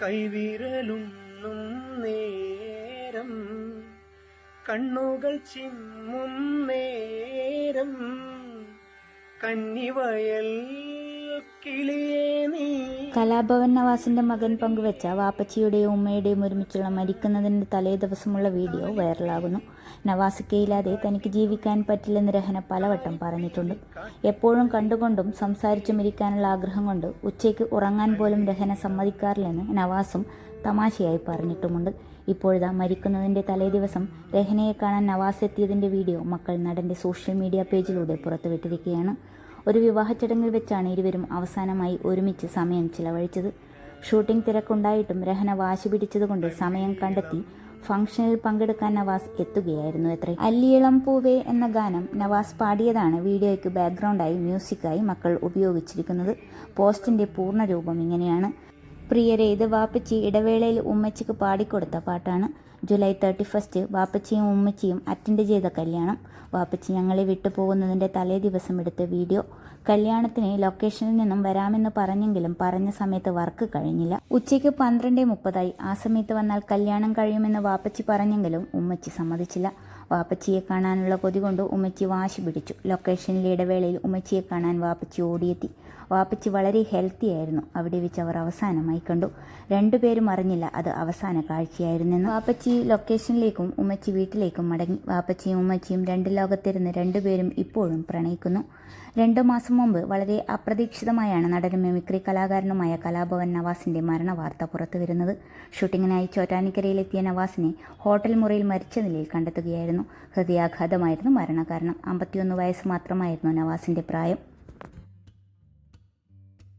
കൈവിരലുണ്ണും നേരം കണ്ണുകൾ ചിമ്മും നേരം കന്നിവയൽ കലാഭവൻ നവാസിന്റെ മകൻ പങ്കുവെച്ച വാപ്പച്ചിയുടെയും ഉമ്മയുടെയും ഒരുമിച്ചുള്ള മരിക്കുന്നതിന്റെ തലേ ദിവസമുള്ള വീഡിയോ വൈറലാകുന്നു. നവാസിക്കയില്ലാതെ തനിക്ക് ജീവിക്കാൻ പറ്റില്ലെന്ന് രഹന പലവട്ടം പറഞ്ഞിട്ടുണ്ട്. എപ്പോഴും കണ്ടുകൊണ്ടും സംസാരിച്ചും ഇരിക്കാനുള്ള ആഗ്രഹം കൊണ്ട് ഉച്ചയ്ക്ക് ഉറങ്ങാൻ പോലും രഹന സമ്മതിക്കാറില്ലെന്ന് നവാസും തമാശയായി പറഞ്ഞിട്ടുമുണ്ട്. ഇപ്പോഴിതാ മരിക്കുന്നതിന്റെ തലേ ദിവസം രഹനയെ കാണാൻ നവാസ് എത്തിയതിന്റെ വീഡിയോ മക്കൾ നടന്റെ സോഷ്യൽ മീഡിയ പേജിലൂടെ പുറത്തുവിട്ടിരിക്കുകയാണ്. ഒരു വിവാഹ ചടങ്ങിൽ വെച്ചാണ് ഇരുവരും അവസാനമായി ഒരുമിച്ച് സമയം ചിലവഴിച്ചത്. ഷൂട്ടിംഗ് തിരക്കുണ്ടായിട്ടും രഹന വാശി പിടിച്ചതുകൊണ്ട് സമയം കണ്ടെത്തി ഫംഗ്ഷനിൽ പങ്കെടുക്കാൻ നവാസ് എത്തുകയായിരുന്നു എത്ര. അല്ലിയിളം പൂവേ എന്ന ഗാനം നവാസ് പാടിയതാണ് വീഡിയോയ്ക്ക് ബാക്ക്ഗ്രൗണ്ടായി മ്യൂസിക്കായി മക്കൾ ഉപയോഗിച്ചിരിക്കുന്നത്. പോസ്റ്റിന്റെ പൂർണരൂപം ഇങ്ങനെയാണ്. പ്രിയരെ ഇത് വാപ്പച്ചി ഇടവേളയിൽ ഉമ്മച്ചിക്ക് പാടിക്കൊടുത്ത പാട്ടാണ്. ജൂലൈ തേർട്ടി ഫസ്റ്റ് വാപ്പച്ചിയും ഉമ്മച്ചിയും അറ്റൻഡ് ചെയ്ത കല്യാണം. വാപ്പച്ചി ഞങ്ങളെ വിട്ടു പോകുന്നതിന്റെ തലേ ദിവസം എടുത്ത വീഡിയോ. കല്യാണത്തിന് ലൊക്കേഷനിൽ നിന്നും വരാമെന്ന് പറഞ്ഞെങ്കിലും പറഞ്ഞ സമയത്ത് വർക്ക് കഴിഞ്ഞില്ല. ഉച്ചയ്ക്ക് പന്ത്രണ്ട് മുപ്പതായി. ആ സമയത്ത് വന്നാൽ കല്യാണം കഴിയുമെന്ന് വാപ്പച്ചി പറഞ്ഞെങ്കിലും ഉമ്മച്ചി സമ്മതിച്ചില്ല. വാപ്പച്ചിയെ കാണാനുള്ള കൊതി കൊണ്ട് ഉമ്മച്ചി വാശി പിടിച്ചു. ലൊക്കേഷനിലെ ഇടവേളയിൽ ഉമ്മച്ചിയെ കാണാൻ വാപ്പച്ചി ഓടിയെത്തി. വാപ്പച്ചി വളരെ ഹെൽത്തി ആയിരുന്നു. അവിടെ വെച്ച് അവർ അവസാനമായി കണ്ടു. രണ്ടുപേരും അറിഞ്ഞില്ല അത് അവസാന കാഴ്ചയായിരുന്നെന്ന്. വാപ്പച്ചി ലൊക്കേഷനിലേക്കും ഉമ്മച്ചി വീട്ടിലേക്കും മടങ്ങി. വാപ്പച്ചിയും ഉമ്മച്ചിയും രണ്ട് ലോകത്തിരുന്ന് രണ്ടുപേരും ഇപ്പോഴും പ്രണയിക്കുന്നു. രണ്ടു മാസം മുമ്പ് വളരെ അപ്രതീക്ഷിതമായാണ് നടനും മിമിക്രി കലാകാരനുമായ കലാഭവൻ നവാസിന്റെ മരണ വാർത്ത പുറത്തു വരുന്നത്. ഷൂട്ടിങ്ങിനായി ചോറ്റാനിക്കരയിലെത്തിയ നവാസിനെ ഹോട്ടൽ മുറിയിൽ മരിച്ച നിലയിൽ കണ്ടെത്തുകയായിരുന്നു. ഹൃദയാഘാതമായിരുന്നു മരണകാരണം. അമ്പത്തിയൊന്ന് വയസ്സ് മാത്രമായിരുന്നു നവാസിന്റെ പ്രായം.